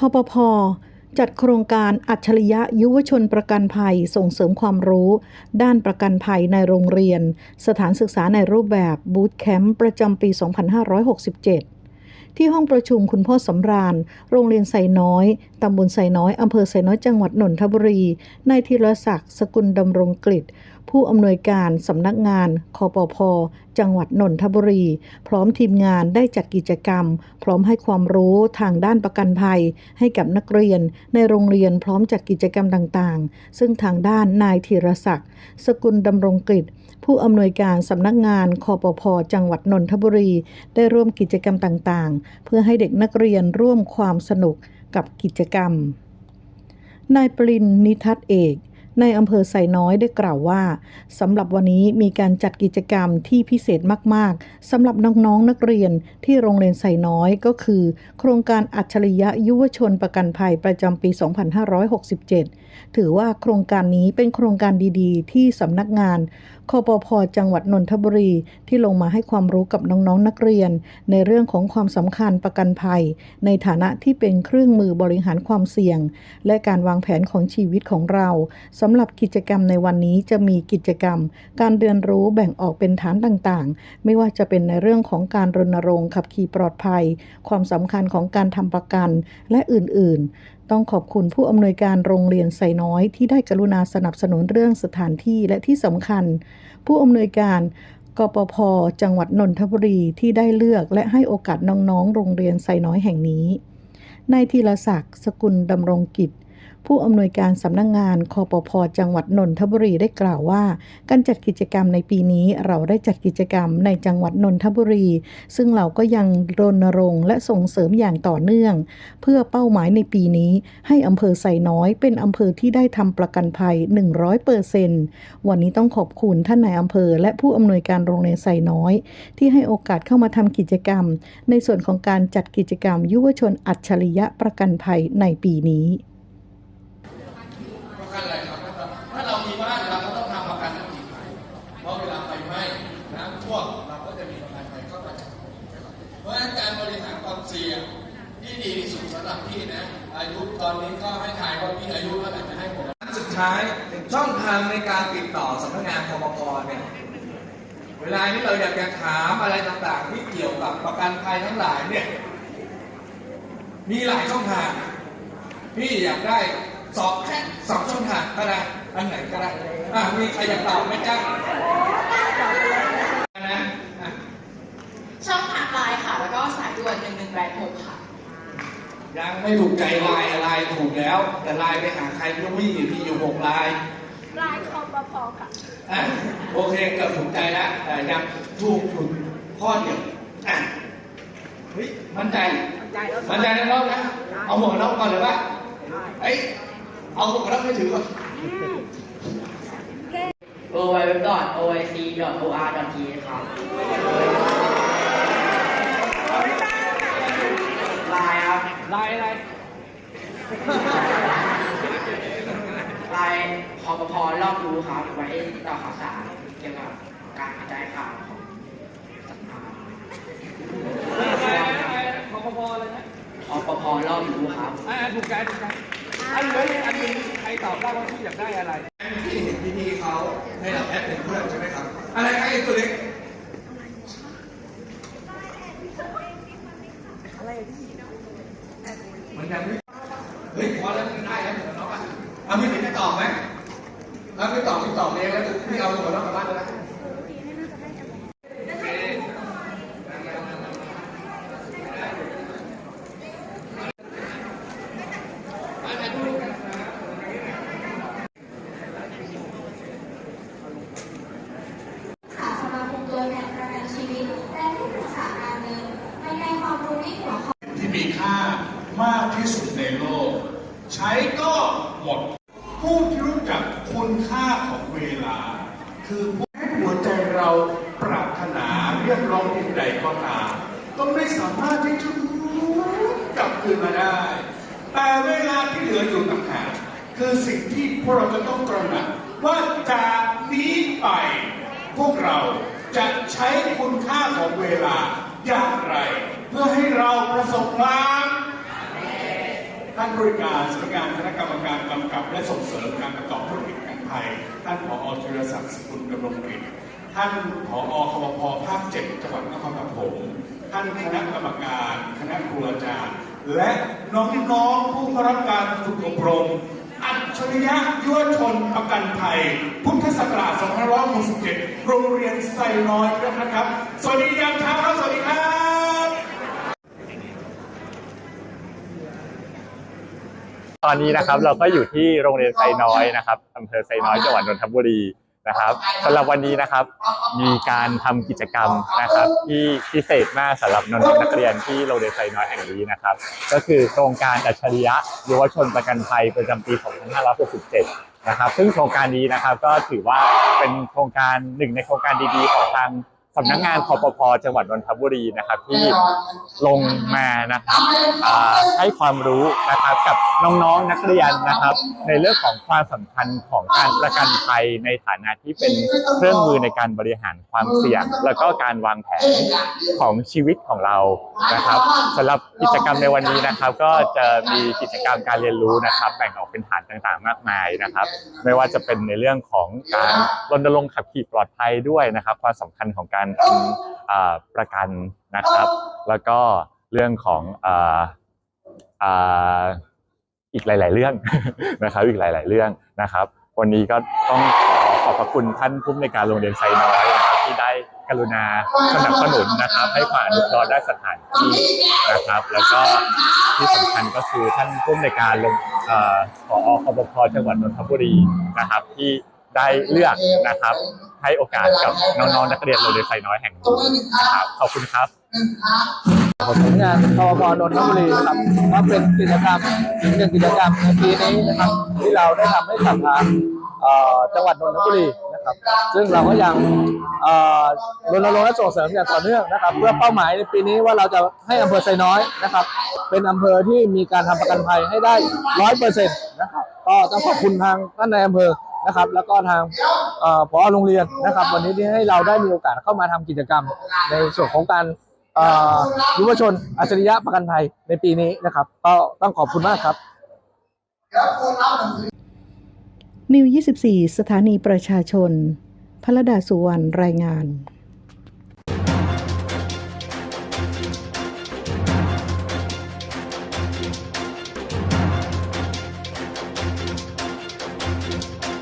คอปพจัดโครงการอัจฉริยะยุวชนประกันภัยส่งเสริมความรู้ ด้านประกันภัยในโรงเรียน สถานศึกษาในรูปแบบบูตแคมป์ประจำปี 2567 ที่ห้องประชุมคุณพ่อสำราญ โรงเรียนไซน้อย ตำบลไซน้อย อำเภอไซน้อยจังหวัดนนทบุรีนายธีรศักดิ์สกุลดำรงกฤษ ผู้อำนวยการสำนักงานคอปพจังหวัดนนทบุรี พร้อมทีมงานได้จัดกิจกรรม พร้อมให้ความรู้ทางด้านประกันภัย ให้กับนักเรียน ในโรงเรียนพร้อมจัดกิจกรรมต่างๆ ซึ่งทางด้านนายธีรศักดิ์สกุลดำรงกฤษผู้อำนวยการสำนักงานคอปพจังหวัดนนทบุรี ได้ร่วมกิจกรรมต่างๆ เพื่อให้เด็กนักเรียนร่วมความสนุกกับกิจกรรมนายปรินนิทัศน์เอก ในอำเภอไซน้อยได้กล่าวว่าสำหรับวันนี้มีการจัดกิจกรรมที่พิเศษมาก ๆสำหรับน้องๆนักเรียนที่โรงเรียนไซน้อยก็คือ โครงการอัจฉริยะยุวชนประกันภัยประจำปี 2567 ถือว่าโครงการนี้เป็นโครงการดีๆ ที่สำนักงานคอปพจังหวัดนนทบุรี ที่ลงมาให้ความรู้กับน้องๆนนักเรียน ในเรื่องของความสำคัญประกันภัย ในฐานะที่เป็นเครื่องมือบริหารความเสี่ยง และการวางแผนของชีวิตของเราสำหรับกิจกรรมในวันนี้จะมีกิจกรรม การเรียนรู้แบ่งออกเป็นฐานต่างๆ ไม่ว่าจะเป็นในเรื่องของการรณรงค์ขับขี่ปลอดภัย ความสำคัญของการทำประกันและอื่นๆ ต้องขอบคุณผู้อำนวยการโรงเรียนไซน้อยที่ได้กรุณาสนับสนุนเรื่องสถานที่และที่สำคัญ ผู้อำนวยการกปพจังหวัดนนทบุรีที่ได้เลือกและให้โอกาสน้องๆ โรงเรียนไซน้อยแห่งนี้นายธีรศักดิ์สกุลดำรงกิจ ผู้อำนวยการสำนักงงานคอปพจังหวัดนนทบุรีได้กล่าวว่า การจัดกิจกรรมในปีนี้เราได้จัดกิจกรรมในจังหวัดนนทบุรี ซึ่งเราก็ยังรณรงค์และส่งเสริมอย่างต่อเนื่อง เพื่อเป้าหมายในปีนี้ ให้อำเภอไซน้อยเป็นอำเภอที่ได้ทำประกันภัย 100เปอร์เซนวันนี้ต้องขอบคุณท่านนายอำเภอ และผู้อำนวยการโรงเรียนไซน้อย ที่ให้โอกาสเข้ามาทำกิจกรรม ในส่วนของการจัดกิจกรรม ยุวชนอัจฉริยะประกันภัยในปีนี้ ประกันอะไรครับถ้าเรามีบ้านเราก็ต้องทำประกันอัคคีภัยเพราะเวลาไฟไหม้น้ำท่วมเราก็จะมีประกันภัยเข้ามาจัดเพราะฉะนั้นการบริหารความเสี่ยงที่ดีที่สุดสำหรับพี่นะ อายุตอนนี้ก็ให้ทายว่าพี่อายุเท่าไหร่จะให้ผมสุดท้ายช่องทางในการติดต่อสำนักงานคอปพเนี่ยเวลาที่เราอยากจะถามอะไรต่างๆ ที่เกี่ยวกับประกันภัยทั้งหลายเนี่ยมีหลายช่องทางพี่อยากได้ สอบแค่สองช่องทางก็ได้อันไหนก็ได้อะมีใครอยากตอบไหมจ๊ะนะอะช่องทางไลน์ค่ะ แล้วก็สายด่วน1186ค่ะ ยังไม่ถูกใจไลายอะไรถูกแล้ว แต่ไลน์ไปหาใครก็ไม่มีพี่อยู่หกไลน์ไลน์คอปพค่ะ อะโอเคเกือบถูกใจแล้วแต่ยังถูกถูกข้อเดียวอะเฮ้ยมั่นใจ มั่นใจในรอบนะเอาหมวกกันน็อกก่อนเลยปะเอ้ย เอาหมวกกันน็อกให้ถือก่อน w w w o i c o r t ครับลายครับลายอะไรลายคอปพรอบรู้ครับ ไว้ติดต่อข่าวสารเกี่ยวกับการกระจายข่าวของสัตว์ป่าขอพอเลยนะคอปพรอบรู้ครับ อ่าถูกใจถูกใจ อันเหลืออีกอันหนึงใครตอบได้ว่าพี่อยากได้อะไร ที่เห็นพี่ๆเขาให้เราแอดเป็นเพื่อนใช่ไหมครับ อะไรครับไอ้ตัวเล็ก มันยังไม่เฮ้ยพอแล้วมันได้แล้วหมวกกันน็อกอะเอาพี่ถึงจะตอบไหมแล้วพี่ตอบพี่ตอบเองแล้วพี่เอาหมวกกันน็อกกลับบ้านเลยนะ สาสมาคมตัวแทนประกันชีวิต และที่ปรึกษาการเงินภายในความรู้ในหัวข้อ ที่มีค่ามากที่สุดในโลก ใช้ก็หมด ผู้ที่รู้จัก คุณค่าของเวลา คือผู้ให้หัวใจเราปรารถนาเรียกร้องสิ่งใดก็ตามก็ไม่สามารถที่จะกลับคืนมาได้ แต่เวลาที่เหลืออยู่ต่างหากคือสิ่งที่พวกเราจะต้องตระหนักว่าจากนี้ไปพวกเราจะใช้คุณค่าของเวลาอย่างไร เพื่อให้เราประสบความท่านบริการสำนักงานคณะกรรมการกำกับและส่งเสริมการประกอบธุรกิจการภัย ท่านผอ ธีรศักดิ์สกุลดำรงกฤษท่านผอคมพภาคเจ็ดจังหวัดนครปฐมท่านคณะกรรมการ คณะครูอาจารย์ และน้องๆผู้เข้ารับการฝึกอบรม อัจฉริยะยุวชนประกันภัย พุทธศักราช2567 โรงเรียนไซน้อยนะครับ สวัสดียามเช้าครับ สวัสดีครับตอนนี้นะครับเราก็อยู่ที่โรงเรียนไซน้อยนะครับอำเภอไซน้อยจังหวัดนนทบุรี นะครับสำหรับวันนี้นะครับ มีการทำกิจกรรมนะครับ ที่พิเศษมากสำหรับน้องๆนักเรียนที่โรงเรียนไซน้อยแห่งนี้นะครับ ก็คือโครงการอัจฉริยะยุวชนประกันภัยประจำปี 2567 นะครับ ซึ่งโครงการนี้นะครับก็ถือว่าเป็นโครงการหนึ่งในโครงการดีๆของทาง สำนักงานคอปพจังหวัดนนทบุรีนะครับที่ลงมานะครับอ่าให้ความรู้นะครับกับน้องๆนักเรียนนะครับ ในเรื่องของความสำคัญของการประกันภัยในฐานะที่เป็นเครื่องมือในการบริหารความเสี่ยง แล้วก็การวางแผนของชีวิตของเรานะครับสำหรับกิจกรรมในวันนี้นะครับ ก็จะมีกิจกรรมการเรียนรู้นะครับ แบ่งออกเป็นฐานต่างๆ มากมายนะครับ ไม่ว่าจะเป็นในเรื่องของการรณรงค์ขับขี่ปลอดภัยด้วยนะครับ ความสำคัญของการทำอ่าประกันนะครับ แล้วก็เรื่องของอ,อีกหลาย ๆ เรื่องนะครับอีกหลาย ๆ เรื่องนะครับ วันนี้ก็ต้องขอขอบพระคุณท่านผู้อำนการโรงเรียนไซน้อยนะครับที่ได้กรุณาสนับสนุนนะครับ ให้ความอนุเคราะห์ได้สถานที่นะครับ แล้วก็ที่สำคัญก็คือท่านผู้อำนการโรงเอ่อผอคบพจังหวัดนนทบุรีนะครับที่ ได้เลือกนะครับ ให้โอกาสกับน้องๆนักเรียนโรงเรียนไซน้อยแห่งนี้นะครับขอบคุณครับของสำนักงานพวพนนทบุรีนะครับก็เป็นกิจกรรมอีกหนึ่งกิจกรรมในปีนี้นะครับ ที่เราได้ทำให้กับทางจังหวัดนนทบุรีนะครับ ซึ่งเราก็ยังรณรงค์และส่งเสริมอย่างต่อเนื่องนะครับ เพื่อเป้าหมายในปีนี้ว่าเราจะให้อำเภอไซน้อยนะครับ เป็นอำเภอที่มีการทำประกันภัยให้ได้ร้อยเปอร์เซ็นต์นะครับก็ต้องขอบคุณทางท่านในายอำเภอ นะครับ แล้วก็ทางเอ่อผอโรงเรียนนะครับ วันนี้ที่ให้เราได้มีโอกาสเข้ามาทำกิจกรรม ในส่วนของการยุวชนอัจฉริยะประกันภัยในปีนี้นะครับก็ต้องขอบคุณมากครับนิว 24 สถานีประชาชนพระดาสุวรรณรายงาน